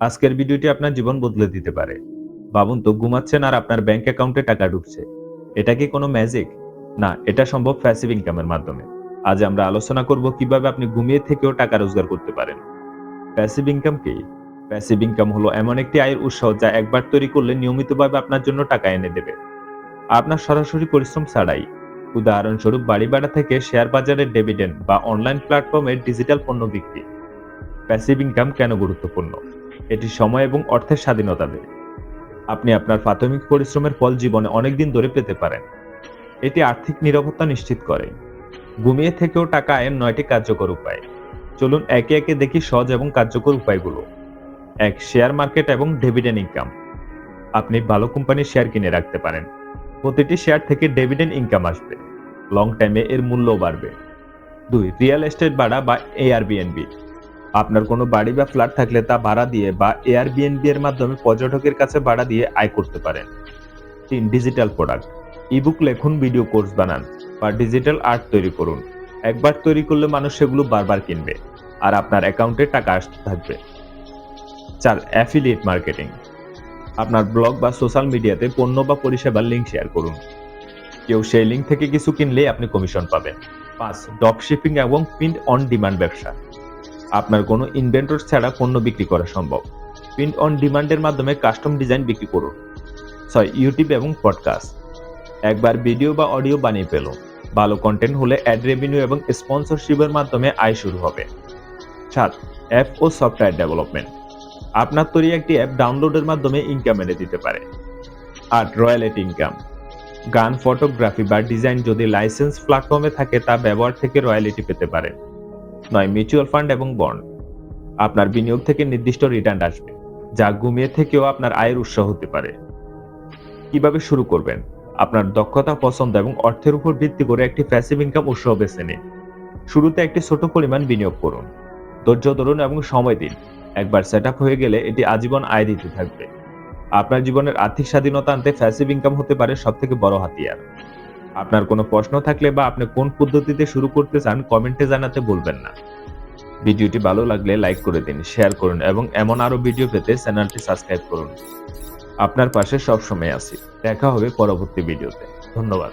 আজকের ভিডিওটি আপনার জীবন বদলে দিতে পারে। ভাবুন তো ঘুমাচ্ছেন আর আপনার ব্যাংক অ্যাকাউন্টে টাকা ঢুকছে। এটা কি কোনো ম্যাজিক না, এটা সম্ভব প্যাসিভ ইনকামের মাধ্যমে। আজ আমরা আলোচনা করব কীভাবে আপনি ঘুমিয়ে থেকেও টাকা রোজগার করতে পারেন। প্যাসিভ ইনকাম কি? প্যাসিভ ইনকাম হলো এমন একটি আয়ের উৎস যা একবার তৈরি করলে নিয়মিতভাবে আপনার জন্য টাকা এনে দেবে। আপনার সরাসরি পরিশ্রম ছাড়াই। উদাহরণস্বরূপ বাড়ি ভাড়া থেকে শেয়ার বাজারের ডেভিডেন্ড বা অনলাইন প্ল্যাটফর্মের ডিজিটাল পণ্য বিক্রি। প্যাসিভ ইনকাম কেন গুরুত্বপূর্ণ? এটি সময় এবং অর্থের স্বাধীনতা দেয়। আপনি আপনার প্রাথমিক পরিশ্রমের ফল জীবনে অনেকদিন ধরে পেতে পারেন। এটি আর্থিক নিরাপত্তা নিশ্চিত করে। ঘুমিয়ে থেকেও টাকা আয়ের নয়টি কার্যকর উপায়। চলুন একে একে দেখি সহজ এবং কার্যকর উপায়গুলো। এক, শেয়ার মার্কেট এবং ডেভিডেন্ড ইনকাম। আপনি ভালো কোম্পানির শেয়ার কিনে রাখতে পারেন। প্রতিটি শেয়ার থেকে ডেভিডেন্ড ইনকাম আসবে। লং টাইমে এর মূল্যও বাড়বে। দুই, রিয়েল এস্টেট ভাড়া বা এআরবিএনবি আপনার কোনো বাড়ি বা ফ্ল্যাট থাকলে তা ভাড়া দিয়ে বা এয়ারবিএনবি এর মাধ্যমে পর্যটকের কাছে ভাড়া দিয়ে আয় করতে পারেন। তিন ডিজিটাল প্রোডাক্ট ইবুক লেখুন ভিডিও কোর্স বানান বা ডিজিটাল আর্ট তৈরি করুন। একবার তৈরি করলে মানুষ সেগুলো বারবার কিনবে আর আপনার অ্যাকাউন্টে টাকা আসতে থাকবে। চার অ্যাফিলিয়েট মার্কেটিং আপনার ব্লগ বা সোশ্যাল মিডিয়াতে পণ্য বা পরিষেবার লিঙ্ক শেয়ার করুন। কেউ সেই লিঙ্ক থেকে কিছু কিনলেই আপনি কমিশন পাবেন। পাঁচ ড্রপ শিপিং এবং প্রিন্ট অন ডিমান্ড ব্যবসা। আপনার কোনো ইনভেন্টর ছাড়া পণ্য বিক্রি করা সম্ভব। প্রিন্ট অন ডিমান্ডের মাধ্যমে কাস্টম ডিজাইন বিক্রি করুন। ছয় ইউটিউব এবং পডকাস্ট একবার ভিডিও বা অডিও বানিয়ে পেল ভালো কন্টেন্ট হলে অ্যাড রেভিনিউ এবং স্পন্সরশিপের মাধ্যমে আয় শুরু হবে। সাত অ্যাপ ও সফটওয়্যার ডেভেলপমেন্ট আপনার তৈরি একটি অ্যাপ ডাউনলোডের মাধ্যমে ইনকাম এনে দিতে পারে। আট রয়্যালিটি ইনকাম গান ফটোগ্রাফি বা ডিজাইন যদি লাইসেন্স প্ল্যাটফর্মে থাকে, তা ব্যবহার থেকে রয়্যালিটি পেতে পারেন। নয় মিউচুয়াল ফান্ড এবং বন্ড। আপনার বিনিয়োগ থেকে নির্দিষ্ট রিটার্ন আসবে, যা ঘুমিয়ে থেকেও আপনার আয়ের উৎস হতে পারে। কীভাবে শুরু করবেন? আপনার দক্ষতা, পছন্দ এবং অর্থের উপর ভিত্তি করে একটি প্যাসিভ ইনকাম উৎস বেছে নিন। শুরুতে একটি ছোট পরিমাণ বিনিয়োগ করুন। ধৈর্য ধরুন এবং সময় দিন। একবার সেট হয়ে গেলে এটি আজীবন আয় দিতে থাকবে। আপনার জীবনের আর্থিক স্বাধীনতা আনতে প্যাসিভ ইনকাম হতে পারে সবথেকে বড় হাতিয়ার। আপনার কোনো প্রশ্ন থাকলে বা আপনি কোন পদ্ধতিতে শুরু করতে চান, কমেন্টে জানাতে ভুলবেন না। ভিডিওটি ভালো লাগলে লাইক করে দিন, শেয়ার করুন এবং এমন আরও ভিডিও পেতে চ্যানেলটি সাবস্ক্রাইব করুন। আপনার পাশে সবসময় আছি। দেখা হবে পরবর্তী ভিডিওতে। ধন্যবাদ।